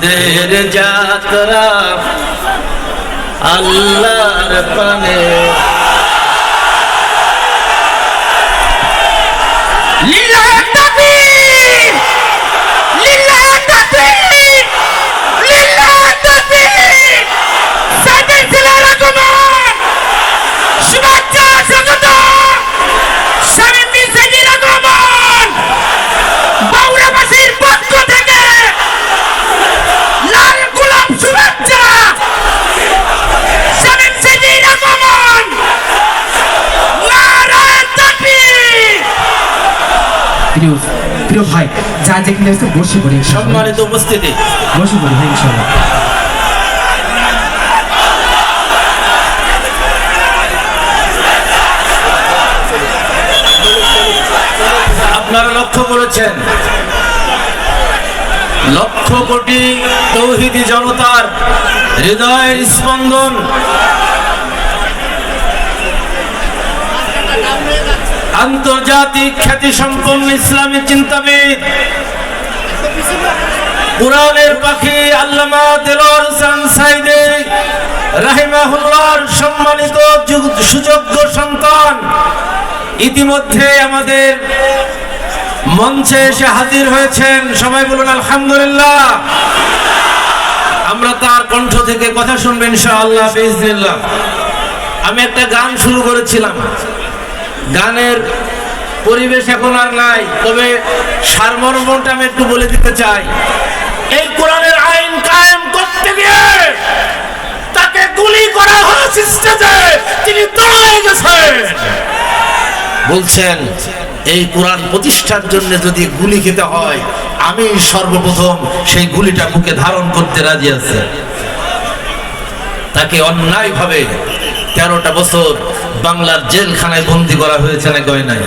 মোদের যাত্রা আল্লাহর পানে প্রিয় ভাই যা যেখানে আছে বসে পড়ি। সম্মানিত উপস্থিতি। বসে পড়ি ভাই ইনশাআল্লাহ। আপনারা লক্ষ্য করেছেন? লক্ষ কোটি তৌহিদি জনতার হৃদয়ের স্পন্দন আন্তর্জাতিক খ্যাতি সম্পন্ন ইসলামী চিন্তাবিদ। কোরআনের পাখি আল্লামা হোসেন সাইদে রাহিমাহুল্লাহর সম্মানিত যুগ- সুযোগ্য সন্তান। ইতিমধ্যে আমাদের মঞ্চে এসে হাজির হয়েছেন। সবাই বলুন, আলহামদুলিল্লাহ। আমরা তার কণ্ঠ থেকে কথা শুনবেন ইনশাআল্লাহ বিজনিল্লাহ আমি একটা গান শুরু করেছিলাম। গানের পরিবেশ এখন আর নাই, তবে সারমর্মটা আমি একটু বলে দিতে চাই। এই কোরআনের আইন কায়েম করতে গিয়ে তাকে গুলি করা হয়েছে স্টেজে, তিনি দাঁড়ায় গেছেন। বলছেন, এই কোরআন প্রতিষ্ঠার জন্য যদি গুলি খেতে হয়, আমি সর্বপ্রথম সেই গুলিটা বুকে ধারণ করতে রাজি আছে। তাকে অন্যায়ভাবে তেরোটা বছর বাংলার জেলখানায় বন্দি করা হয়েছে না কয় নাই?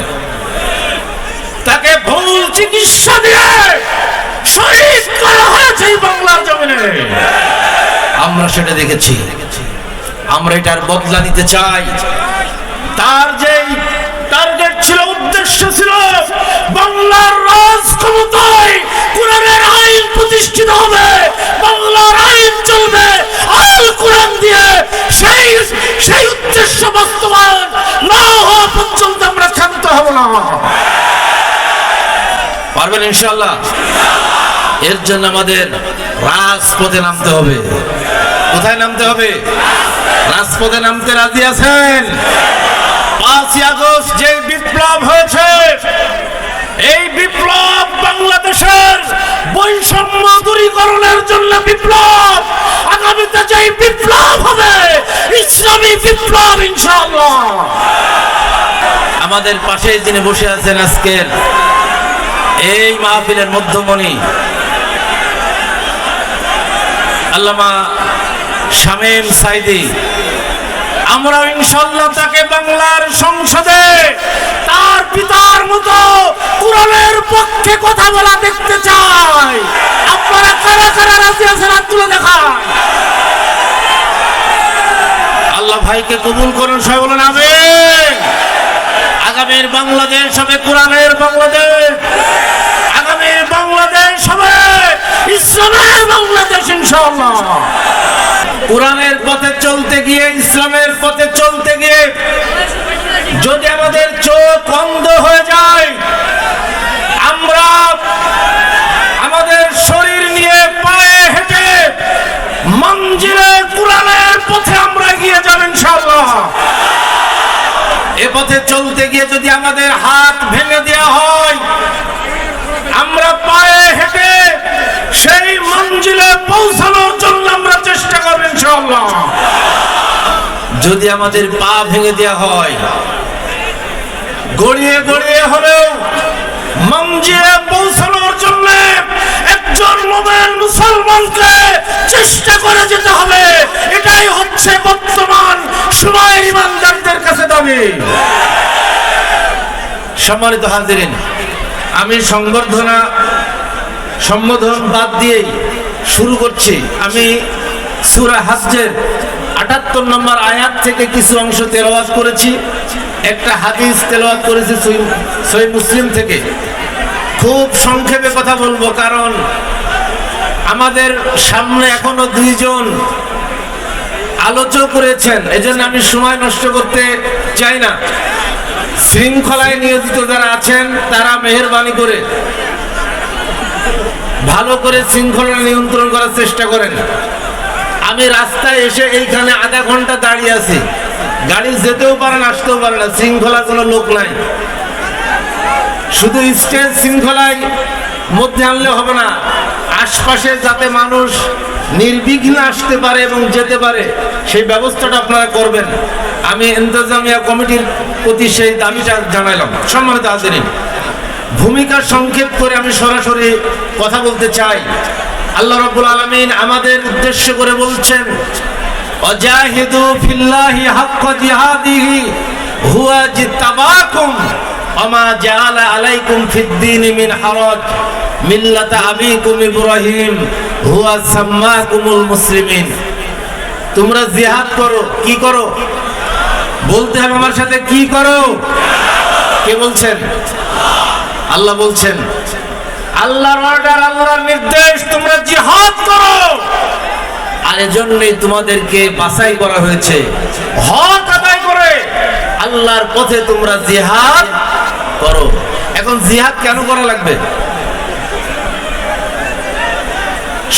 তাকে ভুল চিকিৎসা দিয়ে শহীদ করা হয়েছে বাংলার জমিনে। আমরা সেটা দেখেছি। আমরা এটার বদলা নিতে চাই। তার যেই টার্গেট ছিল, উদ্দেশ্য ছিল বাংলার রাজ ক্ষমতায় কোরআনের আইন প্রতিষ্ঠিত হবে। বাংলার ইনশাল্লাহ এর জন্য আমাদের রাজপথে নামতে হবে। কোথায় নামতে হবে? রাজপথে নামতে রাজি আছেন? পাঁচই আগস্ট যে বিপ্লব হয়েছে, এই বিপ্লব বাংলাদেশের বৈষম্য দূরীকরণের জন্য বিপ্লব। আগামীতে যে বিপ্লব হবে, ইসলামী বিপ্লব ইনশাআল্লাহ। আমাদের পাশে যিনি বসে আছেন আজকের এই মাহফিলের মধ্যমণি। আল্লামা শামীম সাইদি, আমরা ইনশাল্লাহ তাকে বাংলার সংসদে তার পিতার মতো কোরআনের পক্ষে কথা বলা দেখতে চাই। আপনারা কারা কারা রাজি আছেন হাত তুলে দেখান। আল্লাহ ভাইকে কবুল করুন, সবাই বলেন আমিন। আগামীর বাংলাদেশ হবে, কোরআনের বাংলাদেশ। আগামীর বাংলাদেশ হবে, ইসলামের বাংলাদেশ, ইনশাআল্লাহ। কোরআনের পথে চলতে গিয়ে, ইসলামের পথে চলতে গিয়ে যদি আমাদের চোখ অন্ধ হয়ে যায় আমরা আমাদের শরীর নিয়ে পায়ে হেঁটে মঞ্জিলে কোরআনের পথে আমরা এগিয়ে যাব ইনশাআল্লাহ এ পথে গিয়ে যদি আমাদের হাত ভেঙে দেওয়া হয়, আমরা পায়ে হেঁটে সেই মঞ্জিলে পৌঁছানোর জন্য আমরা চেষ্টা করব ইনশাআল্লাহ। যদি আমাদের পা ভেঙে দেওয়া হয়, গড়িয়ে গড়িয়ে হলেও মঞ্জিলে পৌঁছানোর জন্য একজন মোমেন মুসলমানকে চেষ্টা করে যেতে হবে। এটাই হচ্ছে বর্তমান সময়ের ইমানদারদের কাছে দাবি। সম্মানিত হাজিরিন, আমি সংবর্ধনা সম্বোধন বাদ দিয়েই শুরু করছি। আমি সুরা হাজ্জের আটাত্তর নম্বর আয়াত থেকে কিছু অংশ তেলাওয়াত করেছি। একটা হাদিস তেলাওয়াত করেছি সহি মুসলিম থেকে। খুব সংক্ষেপে কথা বলব কারণ আমাদের সামনে এখনও দুইজন আলোচনা করেছেন। এজন্য আমি সময় নষ্ট করতে চাই না। শৃঙ্খলায় নিয়োজিত যারা আছেন, তারা মেহরবানি করে, ভালো করে শৃঙ্খলা নিয়ন্ত্রণ করার চেষ্টা করেন। আমি রাস্তায় এসে এইখানে আধা ঘণ্টা দাঁড়িয়ে আছি। গাড়ি যেতেও পারে না, আসতেও পারে না, শৃঙ্খলা কোনো লোক নাই। শুধু স্টেজ শৃঙ্খলায় মধ্যে আনলে হবে না, আশপাশে যাতে মানুষ নির্বিঘ্নে আসতে পারে এবং যেতে পারে, সেই ব্যবস্থাটা আপনারা করবেন। আমি ইন্তজামিয়া কমিটির প্রতি সেই দাবিটা জানাইলাম। সম্মানিত হাজিরিন, ভূমিকা সংক্ষেপ করে আমি সরাসরি কথা বলতে চাই। আল্লাহ রাব্বুল আলামিন আমাদের উদ্দেশ্য করে বলছেন, অজাহিদু ফিল্লাহি হাক্কা জিহাদিহি, হুয়া জিতাবাকুম আলাইকুম মিল্লাতা আবিকুম হুয়া মুসলিমিন। তোমরা জিহাদ করো, কি করো? বলতে হবে আমার সাথে, কি করো? কে বলছেন? আল্লাহ বলছেন, আল্লাহর অর্ডার আল্লাহর নির্দেশ, তোমরা জিহাদ করো। আর এজন্যই তোমাদেরকে বাছাই করা হয়েছে। করে। আল্লাহর পথে তোমরা জিহাদ করো। এখন জিহাদ কেন করা লাগবে?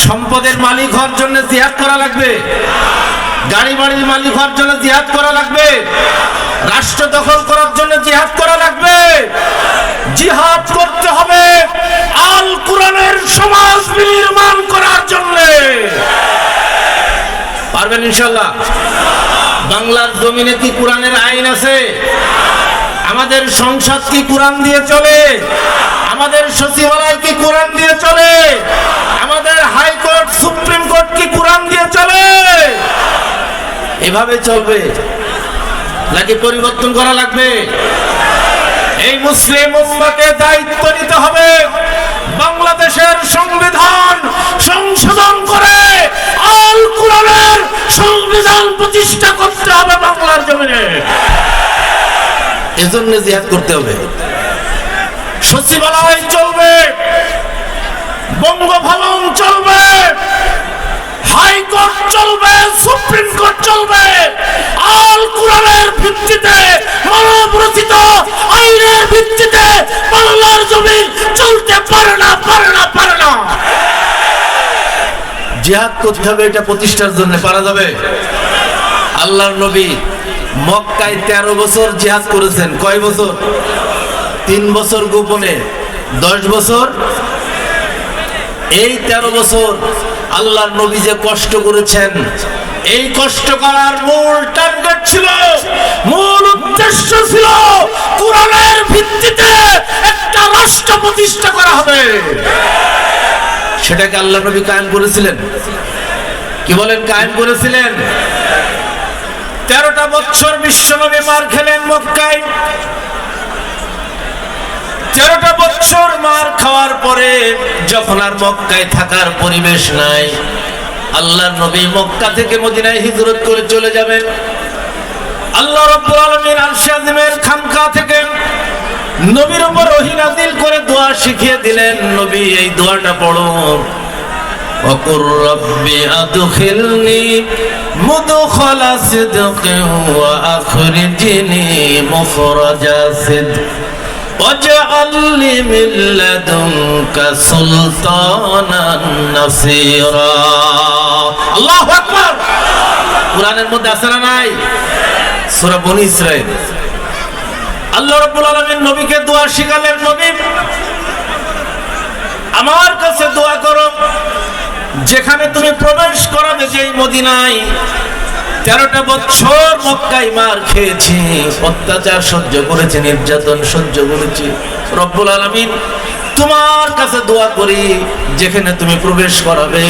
সম্পদের মালিক হওয়ার জন্য জিহাদ করা লাগবে? গাড়ি বাড়ির মালিক হওয়ার জন্য জিহাদ করা লাগবে? রাষ্ট্র দখল করার জন্য জিহাদ করা লাগবে? জিহাদ করতে হবে আল কোরআনের সমাজ নির্মাণ করার জন্য। পারবেন ইনশাল্লাহ বাংলার জমিনে কি কোরআনের আইন আছে? আমাদের সংসদ কি কোরআন দিয়ে চলে? আমাদের সচিবালয় কি কোরআন দিয়ে চলে? আমাদের হাইকোর্ট, সুপ্রিম কোর্ট কি কোরআন দিয়ে চলে? এভাবে চলবে? নাকি পরিবর্তন করা লাগবে? এই মুসলিম উম্মতে দায়িত্ব নিতে হবে। বাংলাদেশের সংবিধান সংশোধন করে আল কোরআনের সংবিধান প্রতিষ্ঠা করতে হবে বাংলার জমিনে। এজন্য জিহাদ করতে হবে। সচিবালয় চলবে, বঙ্গভবন চলবে, হাইকোর্ট চলবে, সুপ্রিম কোর্ট চলবে। আল কোরআনের ভিত্তিতে মানব রচিত আইনের ভিত্তিতে বাংলার জমি চলতে পারে না পারে না পারে না। জিহাদ করতে হবে, এটা প্রতিষ্ঠার জন্য পারা যাবে। আল্লাহর নবী মক্কায় তেরো বছর জিহাদ করেছেন। কয় বছর? তিন বছর গোপনে। দশ বছর? এই তেরো বছর আল্লাহর নবী যে কষ্ট করেছেন, এই কষ্ট করার মূল টার্গেট ছিল, মূল উদ্দেশ্য ছিল কোরআনের ভিত্তিতে একটা রাষ্ট্র প্রতিষ্ঠা করা হবে। সেটাকে আল্লাহ নবী কায়েম করেছিলেন। কি বলেন? কায়েম করেছিলেন? তেরোটা বছর বিশ্বনবী মার খেলেন মক্কায়। তেরোটা বছর মার খাওয়ার পরে যখন আর মক্কায় থাকার পরিবেশ নাই আল্লাহর নবী মক্কা থেকে মদিনায় হিজরত করে চলে যাবেন। আল্লাহ রাব্বুল আলামিন আরশ আজিমের খানকা থেকে নবীর উপর ওহী নাযিল করে দোয়া শিখিয়ে দিলেন, নবী, এই দোয়াটা পড়ো। وقل رب أدخلني مدخل صدق وأخرجني مخرج صدق واجعل لي من لدنك سلطانا نصيرا الله أكبر কোরআনের মধ্যে আছে না নাই সূরা বনি ইসরাইল আল্লাহ রাব্বুল আলামিন নবীকে দোয়া শিখালেন নবী আমার কাছে দোয়া করো যেখানে তুমি প্রবেশ করাবে যেই মদিনায় তেরোটা বছর মক্কাই মার খেয়েছি, অত্যাচার সহ্য করেছে, নির্যাতন সহ্য করেছি। রব্বুল আলমিন তোমার কাছে দোয়া করি, যেখানে তুমি প্রবেশ করাবে,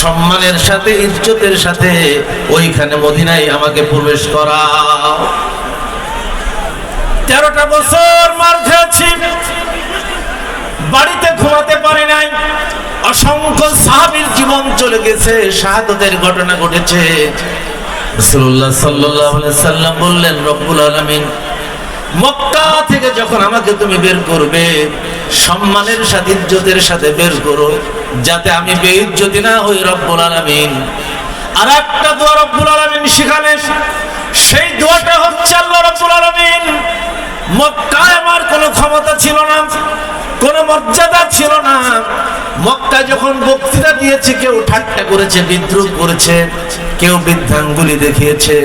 সম্মানের সাথে, ইজ্জতের সাথে, ওইখানে মদিনায় আমাকে প্রবেশ করা তেরোটা বছর মার খেয়েছি বাড়িতে ঘুমাতে পারে নাই। অসংখ্য সাহাবীর জীবন চলে গেছে, শাহাদতের ঘটনা ঘটেছে। রাসূলুল্লাহ সাল্লাল্লাহু আলাইহি সাল্লাম বললেন, রব্বুল আলামিন, মক্কা থেকে যখন আমাকে তুমি বের করবে, সম্মানের সাথে, ইজ্জতের সাথে বের করো, যাতে আমি বেইজ্জতি না হই, রব্বুল আলামিন। আর একটা দোয়া রব্বুল আলামিন শিখালেন সেই দোয়াটা হচ্ছে আল্লাহ রব্বুল আলামিন। মক্কায় আমার কোনো ক্ষমতা ছিল না। কোনো মর্যাদা ছিল না। মক্কায় যখন বক্তৃতা দিয়েছে, কেউ ঠাট্টা করেছে বিদ্রুপ করেছে, কেউ বৃদ্ধাঙ্গুলি দেখিয়েছে,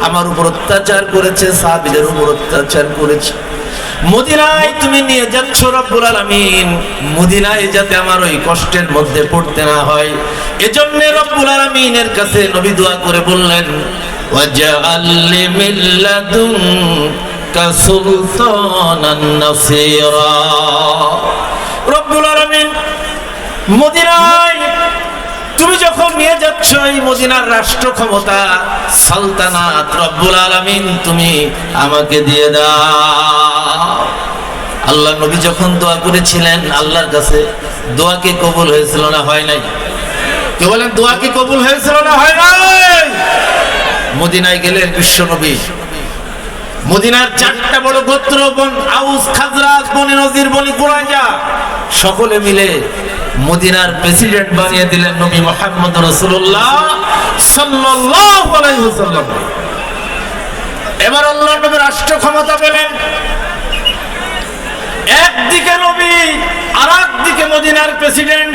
আমার উপর অত্যাচার করেছে, সাহাবিদের উপর অত্যাচার করেছে। মদিনায় তুমি নিয়ে যাচ্ছ রব্বুল আলামিন। মদিনায় যাতে আমার ওই কষ্টের মধ্যে পড়তে না হয়। এজন্য রব্বুল আলামিনের কাছে নবী দোয়া করে বললেন, ওয়াজআল লি তুমি যখন নিয়ে যাচ্ছ এই মদিনার রাষ্ট্র ক্ষমতা, সালতানাত রব্বুল আলামিন তুমি আমাকে দিয়ে দাও। আল্লাহ নবী যখন দোয়া করেছিলেন, আল্লাহর কাছে দোয়া কি কবুল হয়েছিল না হয় নাই? কে বলেন, দোয়া কি কবুল হয়েছিল না হয় নাই? মদিনায় গেলেন বিশ্ব নবী। মদিনার চারটা বড় গোত্র, বন আউস, খাজরাজ, বনি নজির, বনি কুরাইজা সকলে মিলে মদিনার প্রেসিডেন্ট বানিয়ে দিলেন নবী মোহাম্মদ রাসূলুল্লাহ সাল্লাল্লাহু আলাইহি ওয়াসাল্লাম। এবার আল্লাহ নবী রাষ্ট্র ক্ষমতা পেলেন। একদিকে নবী আর একদিকে মদিনার প্রেসিডেন্ট।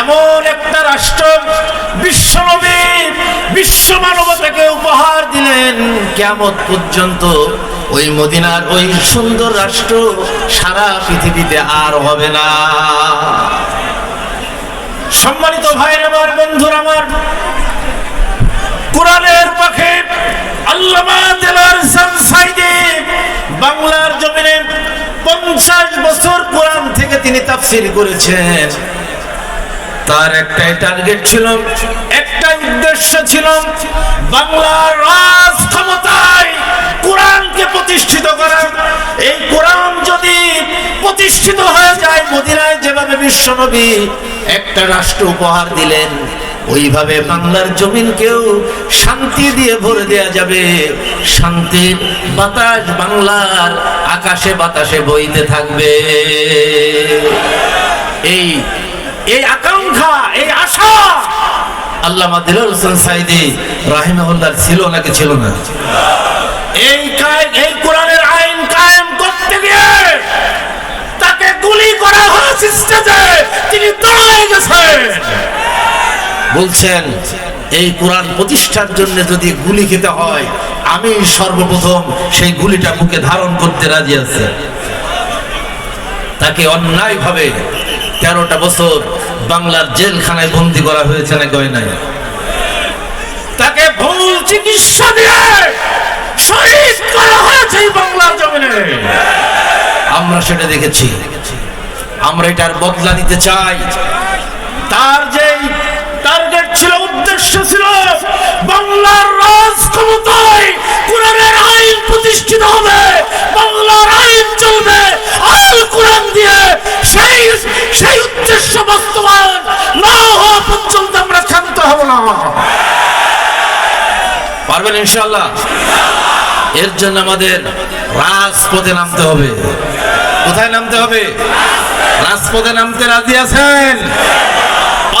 এমন একটা রাষ্ট্র বিশ্বনবী বিশ্ব মানবতাকে উপহার দিলেন। কেমন পর্যন্ত ওই মদিনার ওই সুন্দর রাষ্ট্র সারা পৃথিবীতে আর হবে না। সম্মানিত ভাইয়ের আমার, বন্ধুর আমার, কোরআনের পাখে বাংলার জমিনে পঞ্চাশ বছর কোরআন থেকে তিনি তাফসির করেছেন। তার একটাই টার্গেট ছিল একটা উদ্দেশ্য ছিল বাংলার রাজ ক্ষমতায় কোরআনকে প্রতিষ্ঠিত করা। এই কোরআন যদি প্রতিষ্ঠিত হয়ে যায়, মদিনায় যেভাবে বিশ্বনবী একটা রাষ্ট্র উপহার দিলেন, ওইভাবে বাংলার জমিনকেও শান্তি দিয়ে ভরে দেয়া যাবে। শান্তির বাতাস বাংলার আকাশে বাতাসে বইতে থাকবে। এই এই আকাঙ্ক্ষা এই আশা। আল্লামা দিলুল হোসেন সাইদি রাহিমাহুল্লাহ ছিল নাকি ছিল না? এই এই কোরআনের আইন কায়েম করতে গিয়ে তাকে গুলি করা হয়েছে স্টেজে তিনি দাঁড়ায় গেছেন। বলছেন এই কোরআন প্রতিষ্ঠার জন্য যদি গুলি খেতে হয় আমি সর্বপ্রথম সেই গুলিটা মুখে ধারণ করতে রাজি আছে। তাকে অন্যায়ভাবে তেরোটা বছর বাংলার জেলখানায় বন্দি করা হয়েছে না গয় নাই? তাকে ভুল চিকিৎসা দিয়ে শহীদ করা হয়েছে বাংলার জমিনে। আমরা সেটা দেখেছি। আমরা এটার বদলা নিতে চাই। তার যেই টার্গেট ছিল, উদ্দেশ্য ছিল বাংলার রাজ ক্ষমতায় কোরআনের আইন প্রতিষ্ঠিত হবে, বাংলার আইন চলবে, আল কোরআন দিয়ে সেই সেই উদ্দেশ্য বাস্তবায়ন না হওয়া পর্যন্ত আমরা ক্ষান্ত হব না। পারবেন ইনশাল্লাহ এর জন্য আমাদের রাজপথে নামতে হবে। কোথায় নামতে হবে? রাজপথে নামতে রাজি আছেন?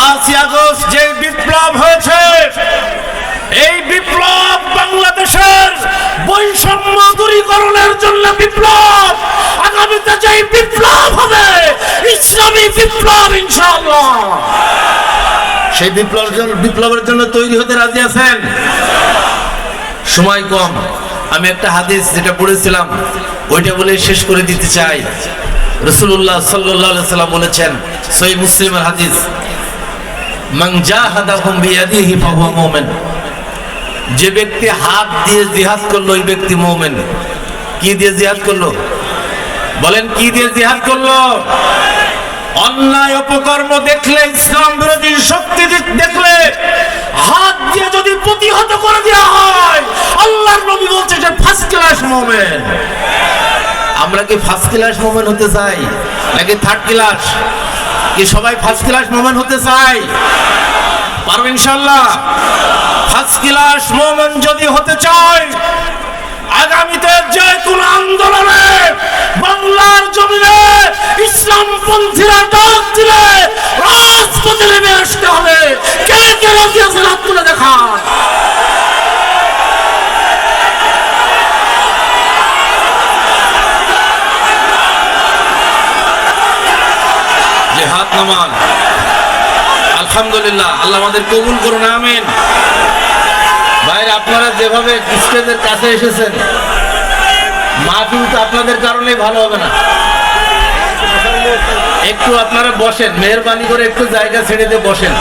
পাঁচই আগস্ট যে বিপ্লব হয়েছে, এই বিপ্লব বাংলাদেশের বৈষম্য দূরীকরণের জন্য বিপ্লব। আগামীতে যে বিপ্লব হবে, ইসলামী বিপ্লব ইনশাআল্লাহ। সেই বিপ্লবের জন্য বিপ্লবের জন্য তৈরি হতে রাজি আছেন? সময় কম। আমি একটা হাদিস যেটা পড়েছিলাম, ওইটা বলে শেষ করে দিতে চাই। রসুল্লাহ সাল্লাহ সাল্লাম বলেছেন সই মুসলিমের হাদিস মান জাহাদাহুম বিয়াদিহি ফাহুয়া মুমিন যে ব্যক্তি হাত দিয়ে জিহাদ করল, ওই ব্যক্তি মুমিন। কি দিয়ে জিহাদ করল? বলেন, কি দিয়ে জিহাদ করল? অন্যায় অপকর্ম দেখলে, ইসলাম বিরোধী শক্তি দেখলে, হাত দিয়ে যদি প্রতিহত করে দেওয়া হয়, আল্লাহর নবী বলছে যে ফার্স্ট ক্লাস মোমেন্ট আমরা কি ফার্স্ট ক্লাস মোমেন্ট হতে চাই, নাকি থার্ড ক্লাস কি সবাই ফার্স্ট ক্লাস মোমেন্ট হতে চাই পারব ইনশাল্লাহ। ফার্স্ট ক্লাস মোমেন্ট যদি হতে চায়, আগামীতে যে কোন আন্দোলনে বাংলার জমিনে ইসলাম পন্থীরা ডাক দিলে রাজপথে নেমে আসতে হবে। কে কে রাজি আছেন হাত দেখান। যে হাত নামান আলহামদুলিল্লাহ, আল্লাহ আমাদের কবুল করুন, আমিন। ভাইরা, আপনারা যেভাবে স্টেজের কাছে এসেছেন মাহফিল তো আপনাদের কারণেই ভালো হবে না। একটু আপনারা বসেন, মেহরবানি করে একটু জায়গা ছেড়ে দিয়ে বসেন।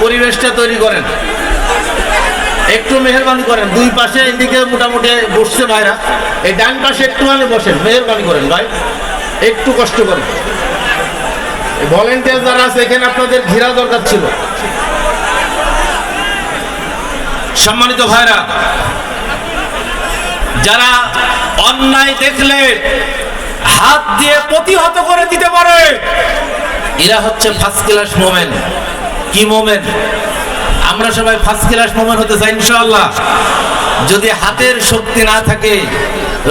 পরিবেশটা তৈরি করেন। একটু মেহরবানি করেন। দুই পাশে এদিকে মোটামুটি বসছে ভাইরা। এই ডান পাশে একটু মানে বসেন, মেহরবানি করেন ভাই। একটু কষ্ট করেন। ভলেন্টিয়ার যারা আছে, এখানে আপনাদের ঘেরা দরকার ছিল। সম্মানিত ভাইরা, যারা অন্যায় দেখলে হাত দিয়ে প্রতিহত করে দিতে পারে, এরা হচ্ছে ফার্স্ট ক্লাস মোমেন কি মোমেন আমরা সবাই ফার্স্ট ক্লাস মোমেন্ট হতে চাই, ইনশাআল্লাহ। যদি হাতের শক্তি না থাকে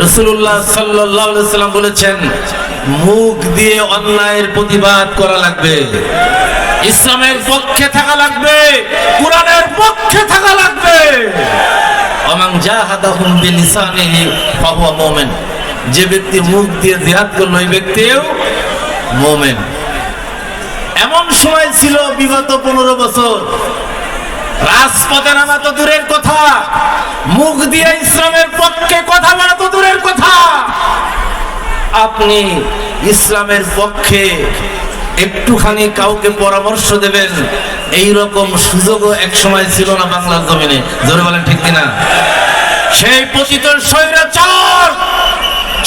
রসুল্লাহ সাল্লাহ সাল্লাম বলেছেন মুখ দিয়ে অন্যায়ের প্রতিবাদ করা লাগবে। ইসলামের পক্ষে থাকা লাগবে। কোরআনের পক্ষে থাকা লাগবে। অমাং জাহাদাহুম বিলিসানিহি, ফাহুয়া মুমিন। যে ব্যক্তি মুখ দিয়ে জিহাদ করল, ওই ব্যক্তিও মুমিন। এমন সময় ছিল বিগত পনেরো বছর। রাজপথে নামা তো দূরের কথা। মুখ দিয়ে ইসলামের পক্ষে কথা বলা তো আপনি ইসলামের পক্ষে একটুখানি কাউকে পরামর্শ দেবেন এই রকম সুযোগও এক সময় ছিল না বাংলার জমিনে। জোরে বলেন ঠিক কিনা? সেই পতিত স্বৈরাচার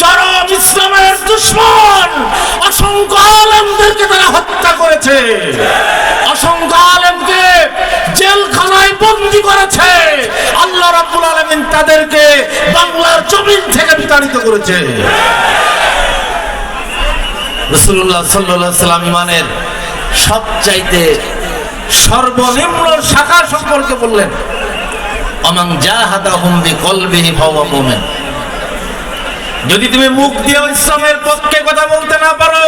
চরম ইসলামের দুশ্মন, অসংখ্য আলেমদেরকে তারা হত্যা করেছে। অসংখ্য আলেমকে জেলখানায় বন্দি করেছে। আল্লাহ রাব্বুল আলামিন তাদেরকে বাংলার জমিন থেকে বিতাড়িত করেছে। রসুল্লাহ সাল্লাহ সাল্লাম ইমানের সবচাইতে সর্বনিম্ন শাখা সম্পর্কে বললেন অমাং জাহাদা হুমদি কলবিহি ভাওয়া মোমেন। যদি তুমি মুখ দিয়ে ইসলামের পক্ষে কথা বলতে না পারো,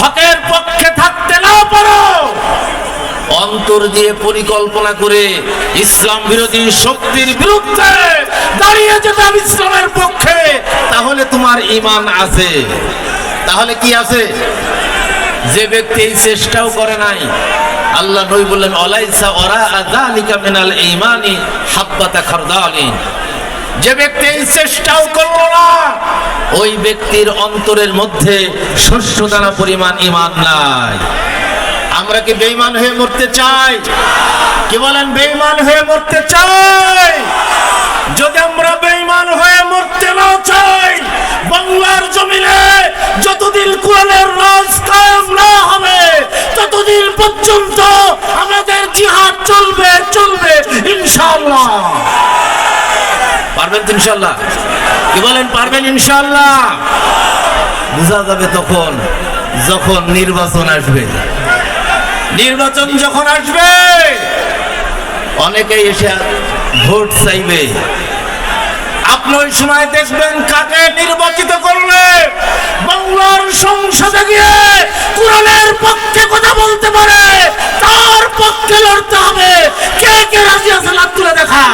হকের পক্ষে থাকতে না পারো অন্তর দিয়ে পরিকল্পনা করে ইসলাম বিরোধী শক্তির বিরুদ্ধে দাঁড়িয়ে যেতাম ইসলামের পক্ষে, তাহলে তোমার ইমান আছে। তাহলে কি আছে? যে ব্যক্তি এই চেষ্টাও করে নাই। আল্লাহ নবী বললেন, অলাইসা ওরা আযালিকা মিনাল ঈমানি হাব্বাতা খারদালি যে ব্যক্তি এই চেষ্টাও করল না, ওই ব্যক্তির অন্তরের মধ্যে শস্য দানা পরিমাণ ইমান নাই। আমরা কি বেঈমান হয়ে মরতে চাই? কি বলেন, বেঈমান হয়ে মরতে চাই? যদি আমরা বেঈমান হয়ে মরতে না চাই, বাংলার জমিনে যতদিন কোরআনের রাজ কায়েম না হবে, ততদিন পর্যন্ত আমাদের জিহাদ চলবে চলবে, ইনশাআল্লাহ। পারবেন ইনশাআল্লাহ? কি বলেন, পারবেন ইনশাআল্লাহ? বোঝা যাবে তখন, যখন নির্বাচন আসবে। নির্বাচন যখন আসবে, অনেকেই এসে ভোট চাইবে। আপনি ওই সময় দেখবেন কাকে নির্বাচিত করলে, বাংলার সংসদে গিয়ে কোরআনের পক্ষে কথা বলতে পারে, তার পক্ষে লড়তে হবে। কে কে রাজি আছে, লাভ তুলে দেখা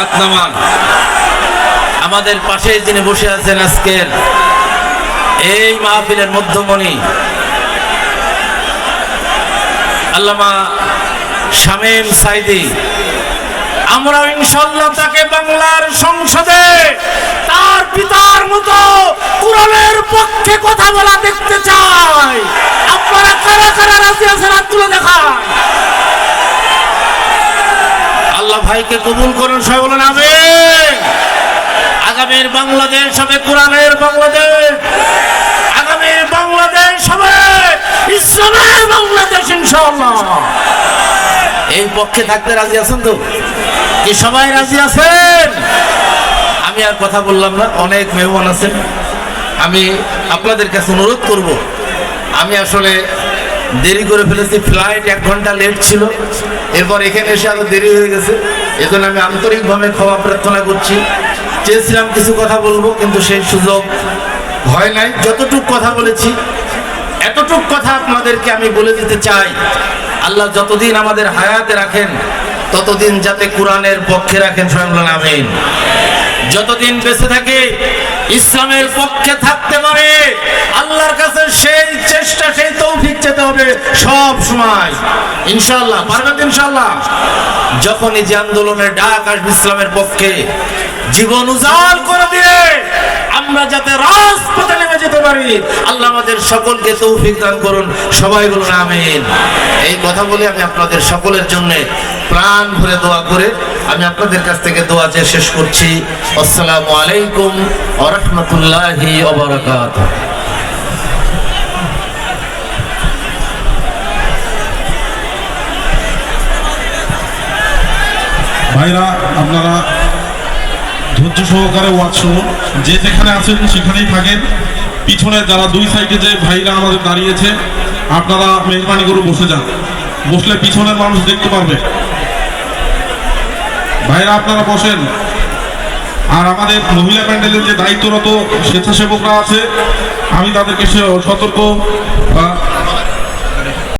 হাত নামান আমাদের পাশে যিনি বসে আছেন আজকের, এই মাহফিলের মধ্যমণি, আল্লামা শামীম সাইদি। আমরা ইনশাল্লাহ তাকে বাংলার সংসদে তার পিতার মতো কোরআনের পক্ষে কথা বলা দেখতে চাই। আপনারা কারা কারা রাজি আছেন? হাত তুলে দেখান। আল্লাহ ভাইকে কবুল করুন সবাই বলেন আমি আগামীর বাংলাদেশ হবে, কোরআনের বাংলাদেশ। আগামীর বাংলাদেশ হবে, ইসলামের বাংলাদেশ, ইনশাআল্লাহ। এই পক্ষে থাকতে রাজি আছেন তো? কি সবাই রাজি আছেন? আমি আর কথা বললাম না, অনেক মেহমান আছেন। আমি আপনাদের কাছে অনুরোধ করব, আমি আসলে দেরি করে ফেলেছি, ফ্লাইট এক ঘণ্টা লেট ছিল। এরপর এখানে এসে আরও দেরি হয়ে গেছে। এখন আমি আন্তরিকভাবে ক্ষমা প্রার্থনা করছি। চেয়েছিলাম কিছু কথা বলব, কিন্তু সেই সুযোগ হয় নাই। যতটুক কথা বলেছি, এতটুক কথা আপনাদেরকে আমি বলে দিতে চাই, আল্লাহ যতদিন আমাদের হায়াতে রাখেন, ততদিন যাতে কোরআনের পক্ষে রাখেন স্বয়ং আমিন। যতদিন বেঁচে থাকে, ইসলামের পক্ষে থাকতে পারে। আল্লাহর কাছে সেই চেষ্টা, সেই তৌফিক চেতে হবে সব সময়। ইনশাল্লাহ পারবেন ইনশাল্লাহ যখনই যে আন্দোলনের ডাক আসবে ইসলামের পক্ষে, জীবন উজাল করে দিয়ে আমরা যাতে রাজপথে যেতে পারি। আল্লাহ আমাদের সকলকে তৌফিক দান করুন। সবাই বলুন আমিন। এই কথা বলে আমি আপনাদের সকলের জন্য প্রাণ ভরে দোয়া করে আমি আপনাদের কাছ থেকে দোয়া চেয়ে শেষ করছি। আসসালামু আলাইকুম ওয়া রাহমাতুল্লাহি ওয়া ভাইরা, আপনারা ধৈর্য সহকারে ওয়াজ শুনুন। যে যেখানে আছেন সেখানেই থাকেন। পিছনে যারা দুই সাইডে যে ভাইরা আমাদের দাঁড়িয়েছে, আপনারা মেহরবানি করে বসে যান। বসলে পিছনের মানুষ দেখতে পারবে। ভাইরা, আপনারা বসেন। আর আমাদের মহিলা প্যান্ডেলের যে দায়িত্বরত স্বেচ্ছাসেবকরা আছে, আমি তাদেরকে সতর্ক